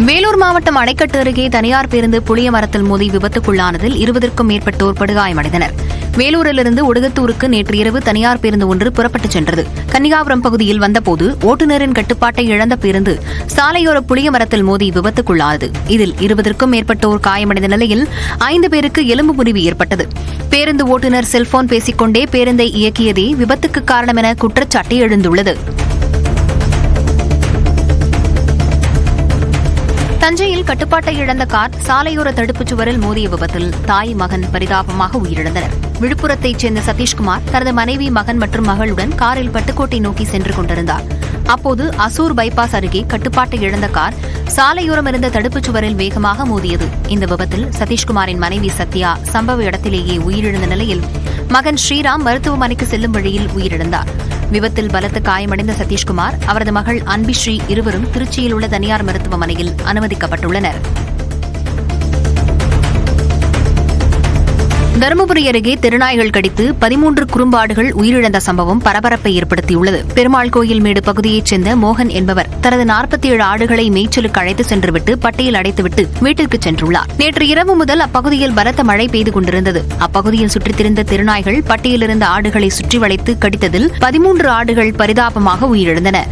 வேலூர் மாவட்டம் அணைக்கட்டு அருகே தனியார் பேருந்து புளிய மரத்தில் மோதி விபத்துக்குள்ளானதில் இருபதற்கும் மேற்பட்டோர் படுகாயமடைந்தனர். வேலூரிலிருந்து ஒடுகத்தூருக்கு நேற்று இரவு தனியார் பேருந்து ஒன்று புறப்பட்டுச் சென்றது. கன்னிகாபுரம் பகுதியில் வந்தபோது ஓட்டுநரின் கட்டுப்பாட்டை இழந்த பேருந்து சாலையோர புளிய மரத்தில் மோதி விபத்துக்குள்ளானது. இதில் இருபதற்கும் மேற்பட்டோர் காயமடைந்த நிலையில் ஐந்து பேருக்கு எலும்பு முறிவு ஏற்பட்டது. பேருந்து ஓட்டுநர் செல்போன் பேசிக்கொண்டே பேருந்தை இயக்கியதே விபத்துக்கு காரணம் என குற்றச்சாட்டு எழுந்துள்ளது. தஞ்சையில் கட்டுப்பாட்டை இழந்த கார் சாலையோர தடுப்புச் சுவரில் மோதிய விபத்தில் தாய் மகன் பரிதாபமாக உயிரிழந்தனர். விழுப்புரத்தைச் சேர்ந்த சதீஷ்குமார் தனது மனைவி மகன் மற்றும் மகளுடன் காரில் பட்டுக்கோட்டை நோக்கி சென்று கொண்டிருந்தார். அப்போது அசூர் பைபாஸ் அருகே கட்டுப்பாட்டை இழந்த கார் சாலையோரம் இருந்த தடுப்புச் சுவரில் வேகமாக மோதியது. இந்த விபத்தில் சதீஷ்குமாரின் மனைவி சத்யா சம்பவ இடத்திலேயே உயிரிழந்த நிலையில் மகன் ஸ்ரீராம் மருத்துவமனைக்கு செல்லும் வழியில் உயிரிழந்தார். விபத்தில் பலத்த காயமடைந்த சதீஷ்குமார் அவரது மகள் அன்பிஸ்ரீ இருவரும் திருச்சியில் உள்ள தனியார் மருத்துவமனையில் அனுமதிக்கப்பட்டுள்ளனர். தருமபுரி அருகே திருநாய்கள் கடித்து பதிமூன்று குறும்பாடுகள் உயிரிழந்த சம்பவம் பரபரப்பை ஏற்படுத்தியுள்ளது. பெருமாள் கோயில் மேடு பகுதியைச் சேர்ந்த மோகன் என்பவர் தனது நாற்பத்தி ஏழு ஆடுகளை மேய்ச்சலுக்கு அழைத்து சென்றுவிட்டு பட்டியில் அடைத்துவிட்டு வீட்டிற்கு சென்றுள்ளார். நேற்று இரவு முதல் அப்பகுதியில் பலத்த மழை பெய்து கொண்டிருந்தது. அப்பகுதியில் சுற்றித்திருந்த திருநாய்கள் பட்டியலிருந்த ஆடுகளை சுற்றி வளைத்து கடித்ததில் பதிமூன்று ஆடுகள் பரிதாபமாக உயிரிழந்தன.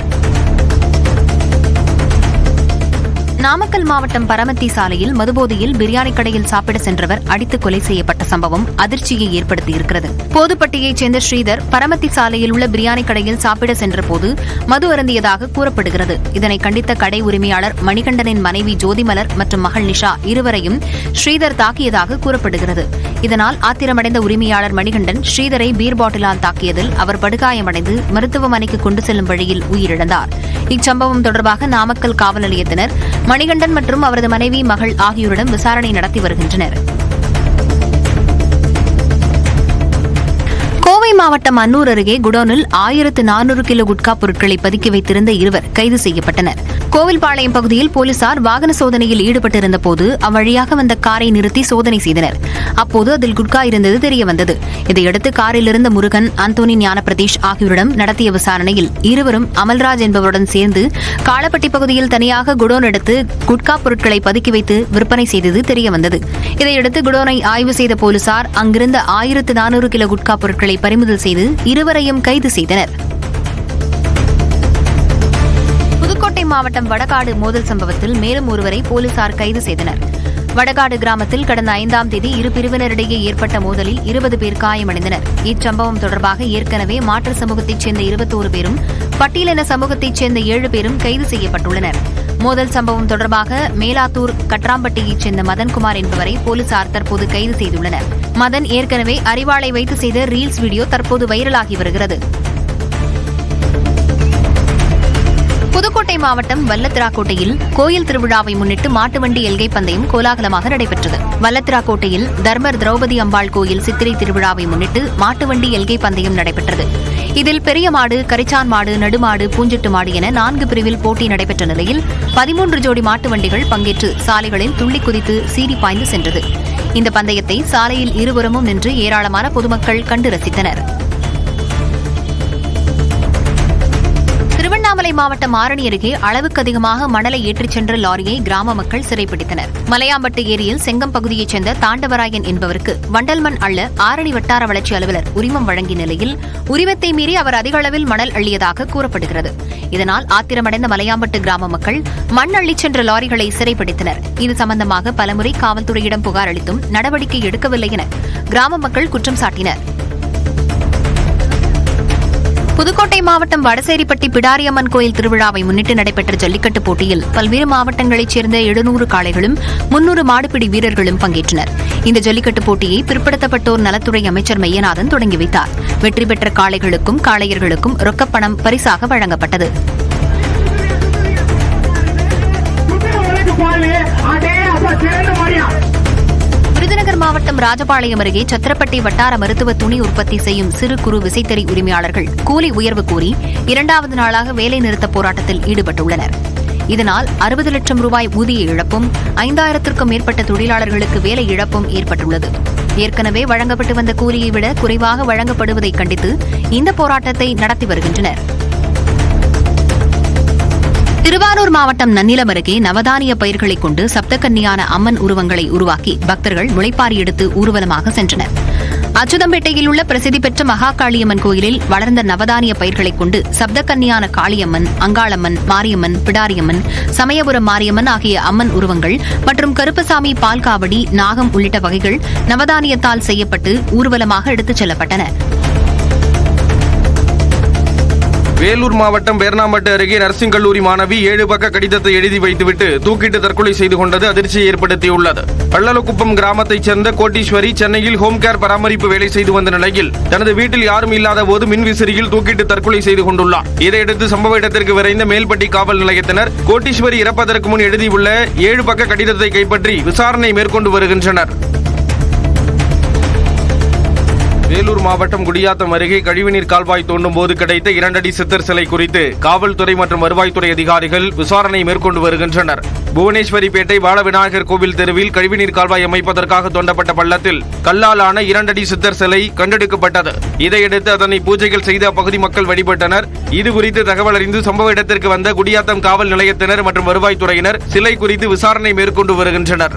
நாமக்கல் மாவட்டம் பரமத்தி சாலையில் மதுபோதையில் பிரியாணி கடையில் சாப்பிட சென்றவர் அடித்து கொலை செய்யப்பட்ட சம்பவம் அதிர்ச்சியை ஏற்படுத்தியிருக்கிறது. போதுப்பட்டியைச் சேர்ந்த ஸ்ரீதர் பரமத்தி சாலையில் உள்ள பிரியாணி கடையில் சாப்பிட சென்றபோது மது அருந்தியதாக கூறப்படுகிறது. இதனை கண்டித்த கடை உரிமையாளர் மணிகண்டனின் மனைவி ஜோதிமலர் மற்றும் மகள் நிஷா இருவரையும் ஸ்ரீதர் தாக்கியதாக கூறப்படுகிறது. இதனால் ஆத்திரமடைந்த உரிமையாளர் மணிகண்டன் ஸ்ரீதரை பீர் பாட்டிலால் தாக்கியதில் அவர் படுகாயமடைந்து மருத்துவமனைக்கு கொண்டு செல்லும் வழியில் உயிரிழந்தார். இச்சம்பவம் தொடர்பாக நாமக்கல் காவல் நிலையத்தினர் மணிகண்டன் மற்றும் அவரது மனைவி மகள் ஆகியோரிடம் விசாரணை நடத்தி வருகின்றனர். மாவட்டம் அன்னூர் அருகே குடோனில் ஆயிரத்து நானூறு கிலோ குட்கா பொருட்களை பதுக்கி வைத்திருந்த இருவர் கைது செய்யப்பட்டனர். கோவில்பாளையம் பகுதியில் போலீசார் வாகன சோதனையில் ஈடுபட்டிருந்த போது அவ்வழியாக வந்த காரை நிறுத்தி சோதனை செய்தனர். அப்போது அதில் குட்கா இருந்தது தெரியவந்தது. இதையடுத்து காரிலிருந்த முருகன் அந்தோனி ஞானபிரதேஷ் ஆகியோரிடம் நடத்திய விசாரணையில் இருவரும் அமல்ராஜ் என்பவருடன் சேர்ந்து காலப்பட்டி பகுதியில் தனியாக குடோன் எடுத்து குட்கா பொருட்களை பதுக்கி வைத்து விற்பனை செய்தது தெரியவந்தது. இதையடுத்து குடோனை ஆய்வு செய்த போலீசார் அங்கிருந்த ஆயிரத்து நானூறு கிலோ குட்கா பொருட்களை பறிமுதல் செய்து இருவரையும் கைது செய்தனர். புதுக்கோட்டை மாவட்டம் வடகாடு மோதல் சம்பவத்தில் மேலும் ஒருவரை போலீசார் கைது செய்தனர். வடகாடு கிராமத்தில் கடந்த ஐந்தாம் தேதி இரு பிரிவினரிடையே ஏற்பட்ட மோதலில் இருபது பேர் காயமடைந்தனர். இச்சம்பவம் தொடர்பாக ஏற்கனவே மாற்று சமூகத்தைச் சேர்ந்த இருபத்தோரு பேரும் பட்டியலின சமூகத்தைச் சேர்ந்த ஏழு பேரும் கைது செய்யப்பட்டுள்ளனர். மோதல் சம்பவம் தொடர்பாக மேலாத்தூர் கட்ராம்பட்டியைச் சேர்ந்த மதன்குமார் என்பவரை போலீசார் தற்போது கைது செய்துள்ளனர். மதன் ஏற்கனவே அறிவாளை வைத்து செய்த ரீல்ஸ் வீடியோ தற்போது வைரலாகி வருகிறது. புதுக்கோட்டை மாவட்டம் வல்லத்திராக்கோட்டையில் கோயில் திருவிழாவை முன்னிட்டு மாட்டு வண்டி எல்கை பந்தயம் கோலாகலமாக நடைபெற்றது. வல்லத்திராக்கோட்டையில் தர்மர் திரௌபதி அம்பாள் கோயில் சித்திரை திருவிழாவை முன்னிட்டு மாட்டு வண்டி எல்கை பந்தயம் நடைபெற்றது. இதில் பெரிய மாடு கரிச்சான் மாடு நடுமாடு பூஞ்சிட்டு மாடு என நான்கு பிரிவில் போட்டி நடைபெற்ற நிலையில் பதிமூன்று ஜோடி மாட்டு வண்டிகள் பங்கேற்று சாலைகளில் துள்ளி குதித்து சீறி பாய்ந்து சென்றது. இந்த பந்தயத்தை சாலையில் இருபுறமும் நின்று ஏராளமான பொதுமக்கள் கண்டு ரசித்தனர். திருவண்ணாமலை மாவட்டம் ஆரணி அருகே அளவுக்கு அதிகமாக மணலை ஏற்றிச் சென்ற லாரியை கிராம மக்கள் சிறைப்பிடித்தனர். மலையாம்பட்டு ஏரியில் செங்கம் பகுதியைச் சேர்ந்த தாண்டவராயன் என்பவருக்கு வண்டல்மண் அள்ள ஆரணி வட்டார வளர்ச்சி அலுவலர் உரிமம் வழங்கிய நிலையில் உரிமத்தை மீறி அவர் அதிக அளவில் மணல் அள்ளியதாக கூறப்படுகிறது. இதனால் ஆத்திரமடைந்த மலையாம்பட்டு கிராம மக்கள் மண் அள்ளிச் சென்ற லாரிகளை சிறைப்பிடித்தனர். இது சம்பந்தமாக பலமுறை காவல்துறையிடம் புகார் அளித்தும் நடவடிக்கை எடுக்கவில்லை என கிராம மக்கள் குற்றம் சாட்டினர். மாவட்டம் வடசேரிப்பட்டி பிடாரியம்மன் கோயில் திருவிழாவை முன்னிட்டு நடைபெற்ற ஜல்லிக்கட்டு போட்டியில் பல்வேறு மாவட்டங்களைச் சேர்ந்த எழுநூறு காளைகளும் முன்னூறு மாடுபிடி வீரர்களும் பங்கேற்றனர். இந்த ஜல்லிக்கட்டு போட்டியை பிற்படுத்தப்பட்டோர் நலத்துறை அமைச்சர் மையநாதன் தொடங்கி வைத்தார். வெற்றி பெற்ற காளைகளுக்கும் காளையர்களுக்கும் ரொக்கப்பணம் பரிசாக வழங்கப்பட்டது. விருதுநகர் மாவட்டம் ராஜபாளையம் அருகே சத்திரப்பட்டி வட்டார மருத்துவ துணி உற்பத்தி செய்யும் சிறு குறு விசைத்தறி உரிமையாளர்கள் கூலி உயர்வு கோரி இரண்டாவது நாளாக வேலை நிறுத்த போராட்டத்தில் ஈடுபட்டுள்ளனர். இதனால் அறுபது லட்சம் ரூபாய் ஊதிய இழப்பும் ஐந்தாயிரத்திற்கும் மேற்பட்ட தொழிலாளர்களுக்கு வேலை இழப்பும் ஏற்பட்டுள்ளது. ஏற்கனவே வழங்கப்பட்டு வந்த கூலியை விட குறைவாக வழங்கப்படுவதை கண்டித்து இந்த போராட்டத்தை நடத்தி வருகின்றனர். திருவாரூர் மாவட்டம் நன்னிலம் அருகே நவதானிய பயிர்களைக் கொண்டு சப்தக்கன்னியான அம்மன் உருவங்களை உருவாக்கி பக்தர்கள் முளைப்பாரி எடுத்து ஊர்வலமாக சென்றனர். அச்சுதம்பேட்டையில் உள்ள பிரசித்தி பெற்ற மகாகாளியம்மன் கோயிலில் வளர்ந்த நவதானிய பயிர்களைக் கொண்டு சப்தக்கன்னியான காளியம்மன் அங்காளம்மன் மாரியம்மன் பிடாரியம்மன் சமயபுரம் மாரியம்மன் ஆகிய அம்மன் உருவங்கள் மற்றும் கருப்பசாமி பால்காவடி நாகம் உள்ளிட்ட வகைகள் நவதானியத்தால் செய்யப்பட்டு ஊர்வலமாக எடுத்துச் செல்லப்பட்டன. வேலூர் மாவட்டம் வேர்ணாம்பட்டு அருகே நர்சிங் கல்லூரி மாணவி ஏழு பக்க கடிதத்தை எழுதி வைத்துவிட்டு தூக்கிட்டு தற்கொலை செய்து கொண்டது அதிர்ச்சியை ஏற்படுத்தியுள்ளது. பள்ளலக்குப்பம் கிராமத்தைச் சேர்ந்த கோட்டீஸ்வரி சென்னையில் ஹோம் கேர் பராமரிப்பு வேலை செய்து வந்த நிலையில் தனது வீட்டில் யாரும் இல்லாத போது மின்விசிறியில் தூக்கிட்டு தற்கொலை செய்து கொண்டுள்ளார். இதையடுத்து சம்பவ இடத்திற்கு விரைந்த மேல்பட்டி காவல் நிலையத்தினர் கோட்டீஸ்வரி இறப்பதற்கு முன் எழுதியுள்ள ஏழு பக்க கடிதத்தை கைப்பற்றி விசாரணை மேற்கொண்டு வருகின்றனர். வேலூர் மாவட்டம் குடியாத்தம் அருகே கழிவுநீர் கால்வாய் தோண்டும் போது கிடைத்த இரண்டடி சித்தர் சிலை குறித்து காவல்துறை மற்றும் வருவாய்த்துறை அதிகாரிகள் விசாரணை மேற்கொண்டு வருகின்றனர். புவனேஸ்வரிப்பேட்டை பாலவிநாயகர் கோவில் தெருவில் கழிவுநீர் கால்வாய் அமைப்பதற்காக தோண்டப்பட்ட பள்ளத்தில் கல்லாலான இரண்டடி சித்தர் சிலை கண்டெடுக்கப்பட்டது. இதையடுத்து அதனை பூஜைகள் செய்து அப்பகுதி மக்கள் வழிபட்டனர். இது குறித்து தகவல் அறிந்து சம்பவ இடத்திற்கு வந்த குடியாத்தம் காவல் நிலையத்தினர் மற்றும் வருவாய்த்துறையினர் சிலை குறித்து விசாரணை மேற்கொண்டு வருகின்றனர்.